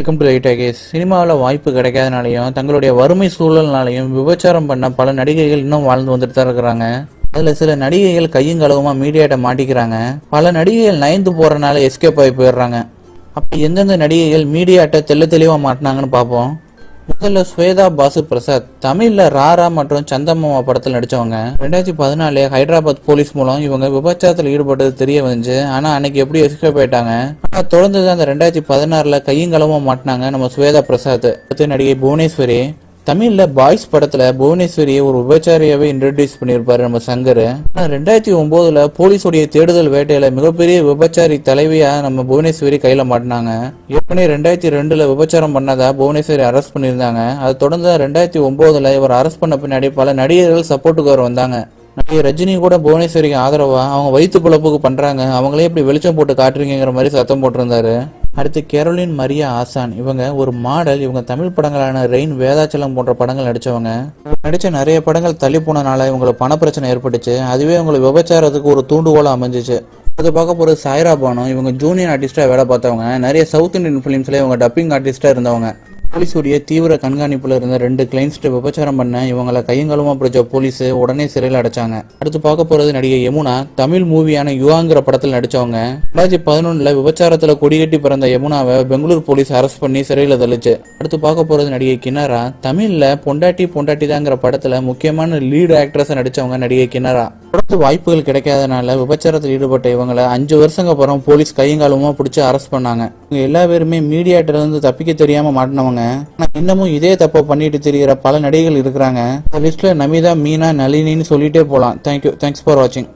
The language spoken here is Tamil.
வெல்கம் டு லைட் கேஸ் சினிமாவில் வாய்ப்பு கிடைக்காதனாலையும் தங்களுடைய வறுமை சூழல்னாலையும் விபச்சாரம் பண்ண பல நடிகைகள் இன்னும் வாழ்ந்து வந்துட்டு தான் இருக்கிறாங்க. அதில் சில நடிகைகள் கையும் களவுமா மீடியாட்ட மாட்டிக்கிறாங்க. பல நடிகைகள் நயந்து போகிறனால எஸ்கேப் ஆகி போயிடுறாங்க. அப்போ எந்தெந்த நடிகைகள் மீடியாட்ட தெள்ள தெளிவாக மாட்டினாங்கன்னு பார்ப்போம். முதல்ல ஸ்வேதா பாசு பிரசாத் தமிழ்ல ராரா மற்றும் சந்தமாமா படத்தில் நடிச்சவங்க. ரெண்டாயிரத்தி பதினாலு ஹைதராபாத் போலீஸ் மூலம் இவங்க விபச்சாரத்தில் ஈடுபட்டது தெரிய வந்துச்சு. ஆனா அன்னைக்கு எப்படி எஸ்கேப் ஆயிட்டாங்க? ஆனா தொடர்ந்து அந்த ரெண்டாயிரத்தி பதினாறுல கையும் களமா மாட்டினாங்க நம்ம ஸ்வேதா பிரசாத். நடிகை புவனேஸ்வரி. தமிழ்ல பாய்ஸ் படத்துல புவனேஸ்வரியை ஒரு விபச்சாரியாவே இன்ட்ரடியூஸ் பண்ணியிருப்பாரு நம்ம சங்கர். ஆனால் ரெண்டாயிரத்தி ஒன்பதுல போலீஸுடைய தேடுதல் வேட்டையில மிகப்பெரிய விபச்சாரி தலைவியா நம்ம புவனேஸ்வரி கையில மாட்டினாங்க. ஏற்கனவே ரெண்டாயிரத்தி ரெண்டுல விபச்சாரம் பண்ணதா புவனேஸ்வரி அரெஸ்ட் பண்ணியிருந்தாங்க. அது தொடர்ந்து ரெண்டாயிரத்தி ஒன்பதுல இவர் அரெஸ்ட் பண்ண பின்னாடி பல நடிகர்கள் சப்போர்ட்டுக்கு அவர் வந்தாங்க. நடிகை ரஜினி கூட புவனேஸ்வரிக்கு ஆதரவா அவங்க வயிற்று பிழப்புக்கு பண்றாங்க. அவங்களே இப்படி வெளிச்சம் போட்டு காட்டுறீங்கிற மாதிரி சத்தம் போட்டிருந்தாரு. அடுத்து கேரோலின் மரியா ஆசான். இவங்க ஒரு மாடல் இவங்க தமிழ் படங்களான ரெயின் வேதாச்சலம் போன்ற படங்கள் நடித்தவங்க நடித்த நிறைய படங்கள் தள்ளி போனனால இவங்களுக்கு பணப்பிரச்சனை ஏற்பட்டுச்சு. அதுவே இவங்களை விபச்சாரத்துக்கு ஒரு தூண்டுகோலாக அமைஞ்சிச்சு. அது பார்க்க போகிற சாய்ரா பானு இவங்க ஜூனியர் ஆர்டிஸ்டாக வேலை பார்த்தவங்க. நிறைய சவுத் இந்தியன் ஃபிலிம்ஸில் இவங்க டப்பிங் ஆர்டிஸ்டாக இருந்தவங்க. போலீஸுடைய தீவிர கண்காணிப்புல இருந்த ரெண்டு கிளைண்ட்ஸ்ட்டு விபச்சாரம் பண்ண இவங்களை கையங்கலமா பிடிச்ச போலீஸ் உடனே சிறையில் அடைச்சாங்க. அடுத்து பார்க்க போறது நடிகை யமுனா. தமிழ் மூவியான யுவாங்கிற படத்தில் நடிச்சவங்க. ரெண்டாயிரத்தி பதினொன்னுல விபச்சாரத்துல கொடிகட்டி பிறந்த யமுனாவை பெங்களூர் போலீஸ் அரெஸ்ட் பண்ணி சிறையில் தள்ளிச்சு. அடுத்து பார்க்க போறது நடிகை கினாரா தமிழ்ல பொண்டாட்டி பொண்டாட்டி தாங்கிற படத்துல முக்கியமான லீடு ஆக்ட்ரஸ் நடிச்சவங்க நடிகை கினாரா தொடர்ந்து வாய்ப்புகள் கிடைக்காதனால விபச்சாரத்தில் ஈடுபட்ட இவங்களை அஞ்சு வருஷங்க அப்புறம் போலீஸ் கையங்காலமா பிடிச்சி அரெஸ்ட் பண்ணாங்க. இவங்க எல்லா பேருமே மீடியாட்டில இருந்து தப்பிக்க தெரியாம மாட்டினவங்க. ஆனா இன்னமும் இதே தப்பை பண்ணிட்டு தெரிகிற பல நடிகைகள் இருக்கிறாங்க. லிஸ்ட்ல நமிதா மீனா நளினின்னு சொல்லிட்டே போலாம். தேங்க்யூ தேங்க்ஸ் ஃபார் வாட்சிங்